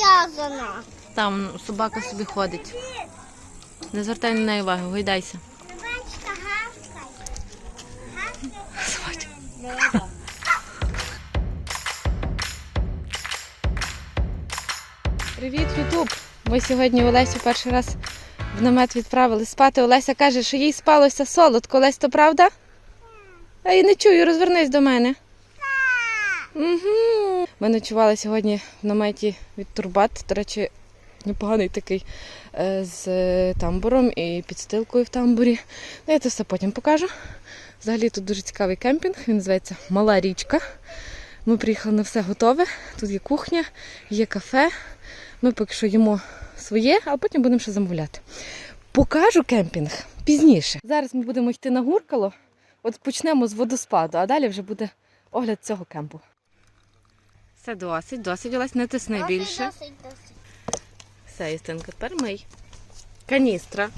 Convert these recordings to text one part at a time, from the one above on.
прив'язана. Там собака собі ходить. Не звертай на неї увагу, гойдайся. Собачка гавкає. Привіт, Ютуб! Ми сьогодні Олесю перший раз в намет відправили спати. Олеся каже, що їй спалося солодко. Олесь, то правда? А я не чую, розвернись до мене. Ми ночували сьогодні в наметі від Турбат. До речі, непоганий такий е, з тамбуром і підстилкою в тамбурі. Ну, я це все потім покажу. Взагалі тут дуже цікавий кемпінг, він називається Мала річка. Ми приїхали на все готове. Тут є кухня, є кафе. Ми поки що їмо своє, а потім будемо ще замовляти. Покажу кемпінг пізніше. Зараз ми будемо йти на гуркало. От почнемо з водоспаду, а далі вже буде огляд цього кемпу. Все досить, досить. Олесь, не тисни більше. Досить, досить. Все, Істинка, тепер мий. Каністра.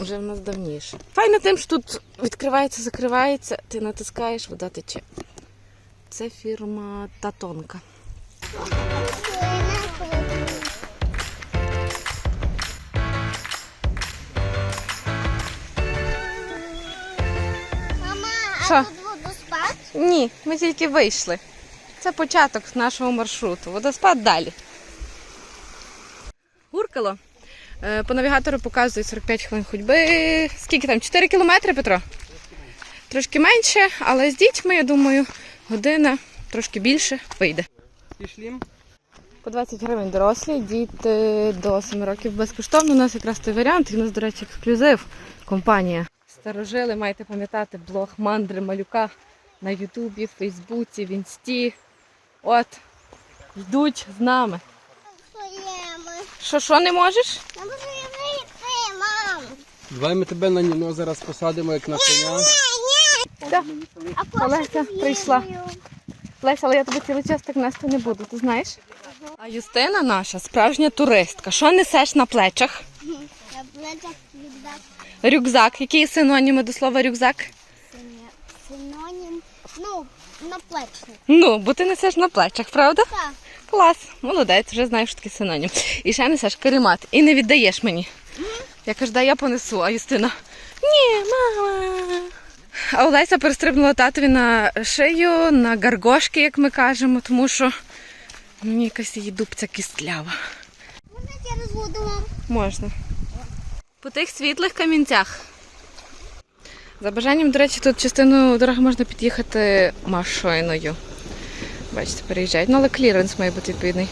Вже в нас давніше. Файно тим, що тут відкривається, закривається, ти натискаєш, вода тече. Це фірма Татонка. Мама, Що? а тут водоспад? Ні, ми тільки вийшли. Це початок нашого маршруту. Водоспад далі. Гуркало. Е, По навігатору показує 45 хвилин ходьби. Скільки там? 4 кілометри, Петро? Трошки менше, але з дітьми, я думаю, година, трошки більше вийде. Пішли. По 20 гривень дорослі, діти до 7 років безкоштовно. У нас якраз той варіант, і у нас, до речі, ексклюзив компанія. Старожили, маєте пам'ятати блог Мандри Малюка на Ютубі, Фейсбуці, в Інсті. От, йдуть з нами. Що, що не можеш? Давай ми тебе на ніно зараз посадимо, як на коня. А Олеся прийшла. Леся, але я тебе цілий час так нести не буду, ти знаєш? А Юстина наша справжня туристка. Що несеш на плечах? Я плечах віддав Рюкзак. Які синоніми до слова рюкзак? Ну, наплечник. Ну, бо ти несеш на плечах, правда? Так. Клас, молодець, вже знаєш що таке синонім. І ще несеш керемат. І не віддаєш мені. Я кажу, дай я понесу, а Юстина. Ні, мама. А Олеся перестрибнула татові на шию, на гаргошки, як ми кажемо, тому що мені якась її дубця кістлява. Можна я розводу вам? Можна. По тих світлих камінцях. За бажанням, до речі, тут частину дороги можна під'їхати машиною. Бачите, переїжджають. Ну, але кліренс має бути відповідний.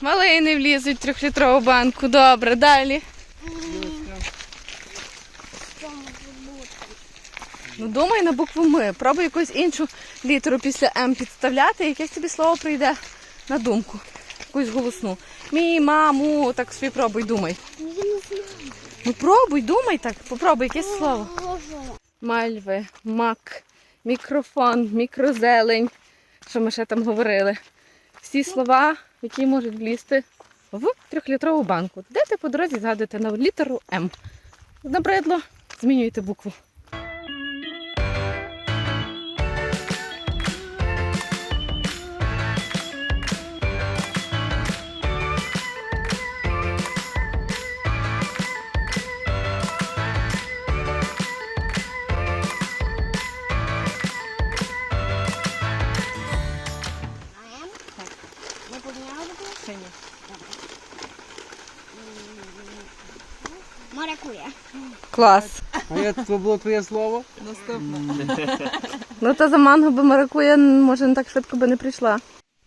Малини влізуть в трьохлітрову банку. Добре, далі. Ну, думай на букву Ми. Пробуй якусь іншу літеру після М підставляти, якесь тобі слово прийде на думку. Якусь голосну. Мій, маму, так собі пробуй, думай. Ну пробуй, думай так, попробуй якесь слово. Мальви, мак, мікрофон, мікрозелень. Що ми ще там говорили? Всі слова, які можуть влізти в трьохлітрову банку. Де ти по дорозі згадуєте на літеру М. Набридло, змінюйте букву. Клас. А я це було твоє слово? Наступне. Ну та за манго би маракуя, може, не так швидко би не прийшла.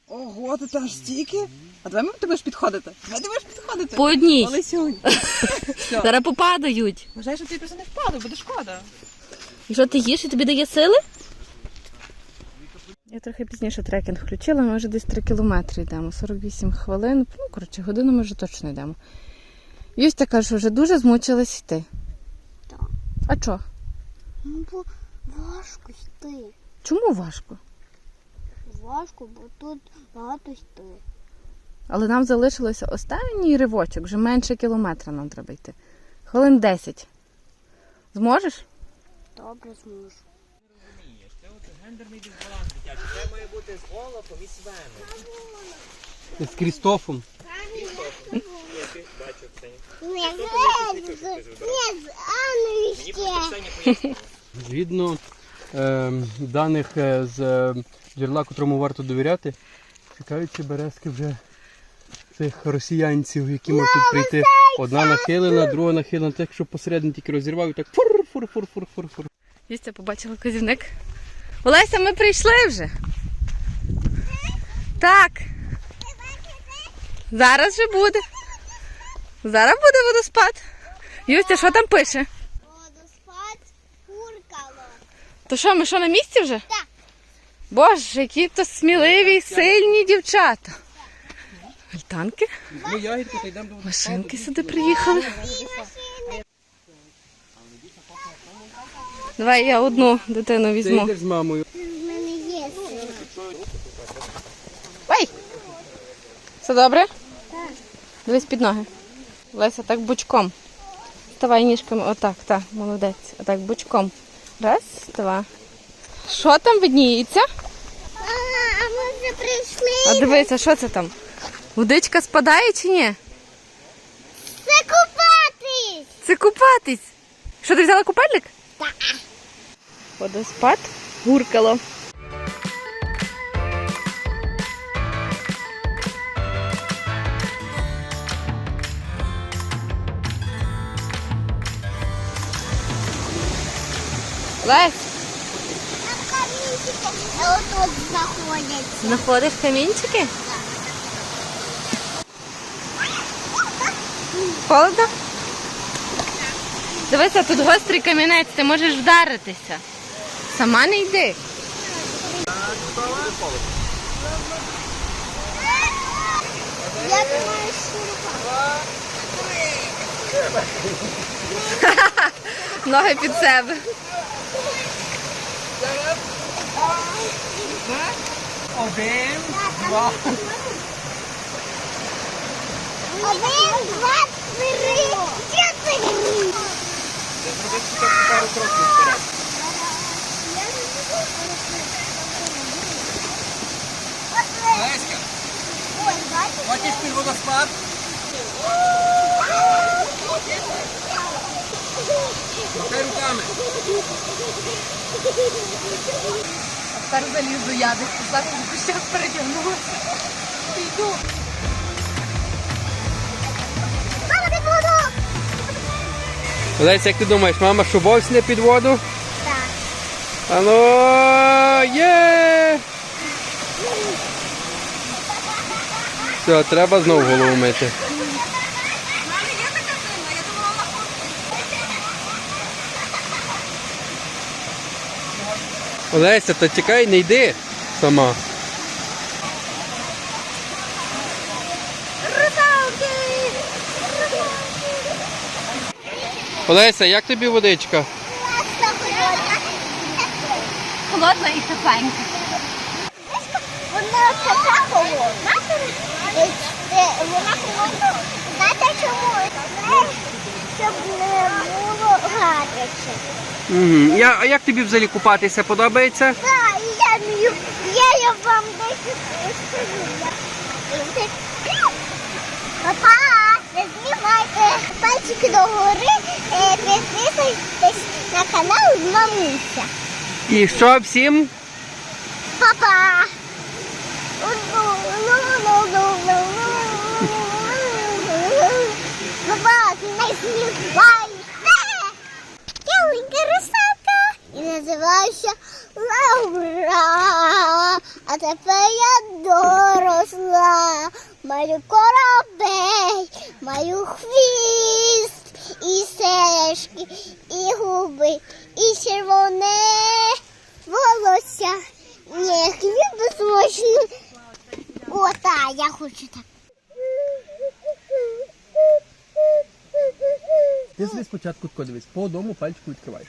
Ого, ти аж стільки? А давай ми ти будеш підходити. Давай ти будеш підходити. По одній. Але сьогодні. Зараз попадають. Вважай, що ти просто не впаду, буде шкода. І що ти їш і тобі дає сили? Я трохи пізніше трекінг включила, ми вже десь 3 кілометри йдемо, 48 хвилин. Ну, коротше, годину ми вже точно йдемо. Юстя каже, що вже дуже змучилась йти. А що? Ну, бо важко йти. Чому важко? Важко, бо тут багато йти. Але нам залишилося останній ривочок, вже менше кілометра нам треба йти. Хвилин 10. Зможеш? Добре зможу. З Крістофом. Не зверху, не з Анною Згідно е, даних е, з е, джерела, котрому варто довіряти, чекаючи березки вже цих росіянців, які можуть тут прийти. Одна нахилена, друга нахилена, так що посередині тільки розірвав і так фур-фур-фур-фур-фур. Юстя побачила казівник. Олеся, ми прийшли вже. Так. Зараз вже буде. Зараз буде водоспад. Юстя, що там пише? Водоспад куркало. То що, ми що на місці вже? Так. Боже, які то сміливі, сильні дівчата. Альтанки, Ми ягідки та йдемо до машинки сюди приїхали. Давай я одну дитину Ти візьму. йдеш з мамою. В мене є сила. Ой! Все добре? Так. Дивись під ноги. Леся, так бочком. Ставай ніжками. Отак, так, молодець. Отак, бочком. Раз, два. Що там видніється? Мама, а ми вже прийшли. А дивися, що це там? Водичка спадає чи ні? Це купатись. Це купатись. Що ти взяла купальник? Так. Водоспад гуркало. Лесь, Там камінчики отут знаходяться. знаходиш камінчики? Холодно? Дивися, тут гострий камінець, ти можеш вдаритися. Сама не йди. Я думаю, що Ноги під себе. Один, два. Один, два, три, чотири. Пару кроків вперед. Леська, Ой, бачиш? хочеш під водоспад? Махай руками. Тепер залізу я десь зараз кущах перетягнулася. Йду. Мама, під воду. Леся, як ти думаєш, мама шубовсне під воду? Так. Ано є! Все, треба знову голову мити. Олеся, то тікай, не йди сама. Олеся, як тобі водичка? Холодна і тепленька. Вона така холодна. Вона холодна. Знаєте чому? Щоб не було гаряче. Угу. Я, а як тобі взагалі купатися подобається? Так, я вмію. Я, я вам дещо скажу. Папа, не знімайте пальчики догори, е, підписуйтесь на канал Мамуся. І що всім? Папа. Папа, ти не знімаєшся. Русалка. І називаюся Лаура. А тепер я доросла. Маю корабель, маю хвіст, і сережки, і губи, і червоне волосся. Ні, хліб безсмачний. О, та, я хочу так. Ти собі спочатку тако дивись, по одному пальчику відкриваєш.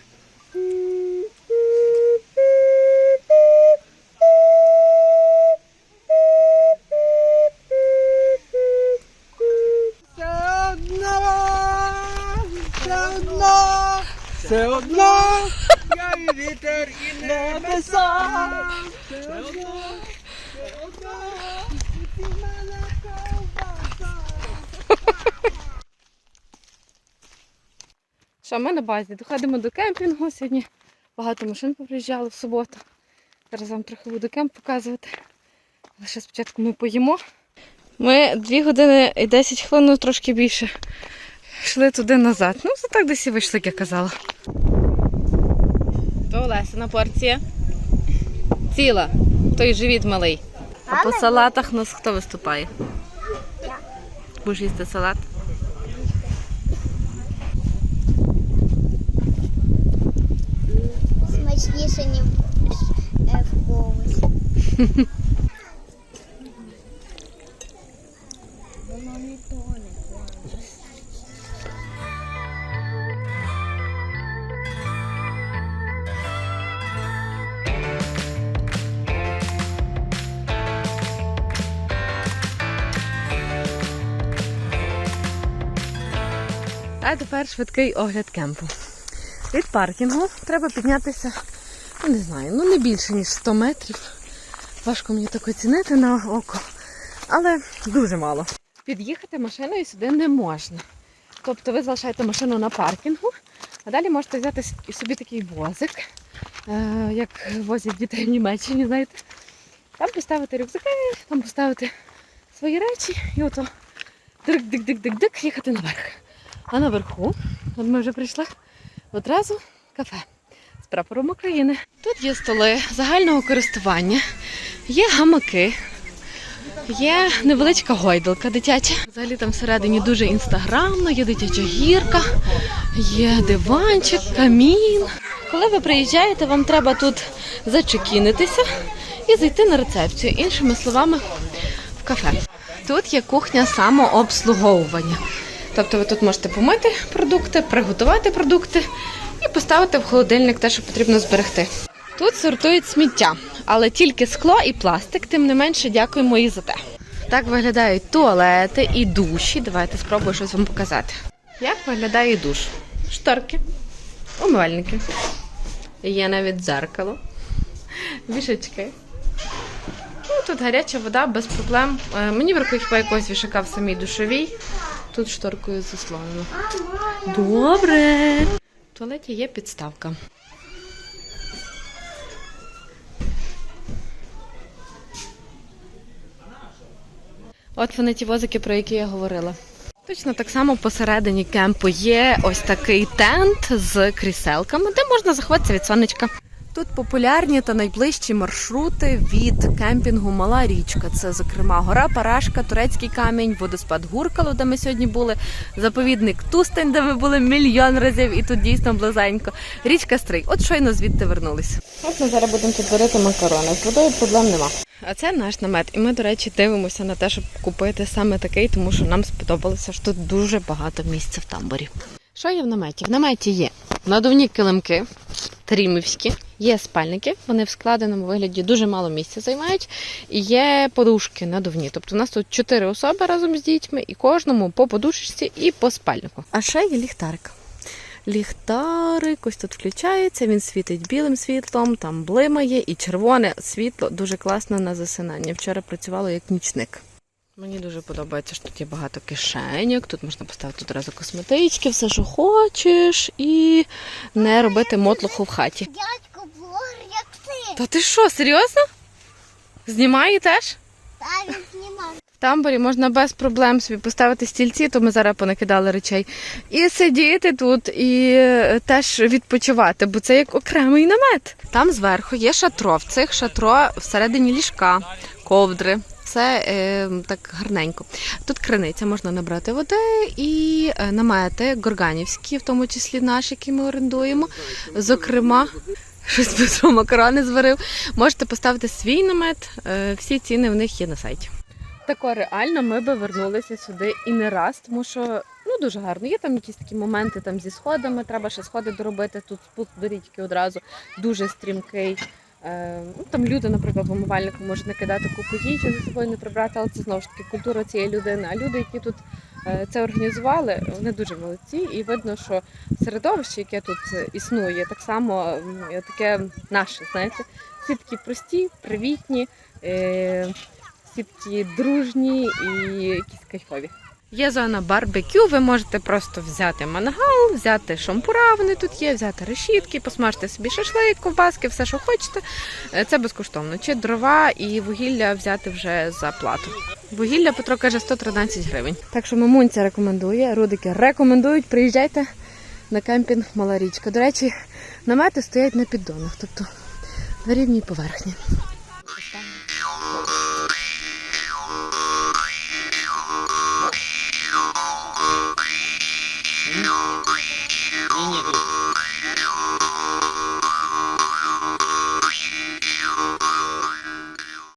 Все одно, все одно, все одно, я і вітер, і небеса. Все одно, Що, ми на базі. Доходимо до кемпінгу. Сьогодні багато машин поприїжджало в суботу. Зараз вам трохи буду кемп показувати. Але ще спочатку ми поїмо. Ми 2 години і 10 хвилин, ну, трошки більше. Йшли туди назад. Ну, це так десь і вийшло, як я казала. То Олесина порція. Ціла. Той живіт малий. А по салатах нас хто виступає? Будеш їсти салат? Смачніше, ніж е, в когось. Не тоне. А тепер швидкий огляд кемпу. Від паркінгу треба піднятися, не знаю, ну не більше, ніж 100 метрів. Важко мені так оцінити на око, але дуже мало. Під'їхати машиною сюди не можна. Тобто ви залишаєте машину на паркінгу, а далі можете взяти собі такий возик, е, як возять дітей в Німеччині, знаєте. Там поставити рюкзаки, там поставити свої речі і ото дик-дик-дик-дик-дик їхати наверх. А наверху, от ми вже прийшли, одразу кафе з прапором України. Тут є столи загального користування, є гамаки, є невеличка гойдалка дитяча. Взагалі там всередині дуже інстаграмно, є дитяча гірка, є диванчик, камін. Коли ви приїжджаєте, вам треба тут зачекінитися і зайти на рецепцію. Іншими словами, в кафе. Тут є кухня самообслуговування. Тобто ви тут можете помити продукти, приготувати продукти і поставити в холодильник те, що потрібно зберегти. Тут сортують сміття, але тільки скло і пластик, тим не менше дякуємо і за те. Так виглядають туалети і душі. Давайте спробую щось вам показати. Як виглядає душ? Шторки, умивальники. Є навіть дзеркало, вішачки. Ну, тут гаряча вода без проблем. Е, Мені бракує хіба якогось вішака в самій душовій. Тут шторкою заслонено. Добре. Туалеті є підставка. От вони ті возики, про які я говорила. Точно так само посередині кемпу є ось такий тент з кріселками, де можна заховатися від сонечка. Тут популярні та найближчі маршрути від кемпінгу Мала річка. Це, зокрема, гора Парашка, Турецький камінь, водоспад Гуркало, де ми сьогодні були, заповідник Тустень, де ми були мільйон разів, і тут дійсно близенько. Річка Стрий. От щойно звідти вернулись. От ми зараз будемо тут варити макарони. З водою проблем нема. А це наш намет. І ми, до речі, дивимося на те, щоб купити саме такий, тому що нам сподобалося, що тут дуже багато місця в тамборі. Що є в наметі? В наметі є надувні килимки, трімівські, є спальники, вони в складеному вигляді дуже мало місця займають. І є подушки надувні. Тобто у нас тут чотири особи разом з дітьми, і кожному по подушечці і по спальнику. А ще є ліхтарик. Ліхтарик ось тут включається, він світить білим світлом, там блимає і червоне світло дуже класно на засинання. Вчора працювало як нічник. Мені дуже подобається, що тут є багато кишеньок, тут можна поставити одразу косметички, все, що хочеш, і не робити мотлуху в хаті. Дядько блогер, як ти. Та ти що, серйозно? Знімає теж? Та він знімав. В тамбурі можна без проблем собі поставити стільці, то ми зараз понакидали речей. І сидіти тут, і е, теж відпочивати, бо це як окремий намет. Там зверху є шатро. В цих шатро всередині ліжка, ковдри. Все е, так гарненько. Тут криниця, можна набрати води і е, намети горганівські, в тому числі наші, які ми орендуємо. Зокрема, щось Петро макарони зварив. Можете поставити свій намет. Е, всі ціни в них є на сайті. Тако реально ми би вернулися сюди і не раз, тому що ну дуже гарно. Є там якісь такі моменти там зі сходами, треба ще сходи доробити. Тут спуск до річки одразу дуже стрімкий. Е, ну, там люди, наприклад, в умивальнику можуть накидати купу їжі за собою не прибрати, але це знову ж таки культура цієї людини. А люди, які тут е, це організували, вони дуже молодці, і видно, що середовище, яке тут е, існує, так само таке наше, знаєте, всі такі прості, привітні. Всі такі дружні і якісь кайфові. Є зона барбекю, ви можете просто взяти мангал, взяти шампура, вони тут є, взяти решітки, посмажте собі шашлик, ковбаски, все, що хочете. Е, Це безкоштовно. Чи дрова і вугілля взяти вже за плату. Вугілля Петро каже 113 гривень. Так що мамунця рекомендує, рудики рекомендують, приїжджайте на кемпінг Мала річка. До речі, намети стоять на піддонах, тобто на рівній поверхні.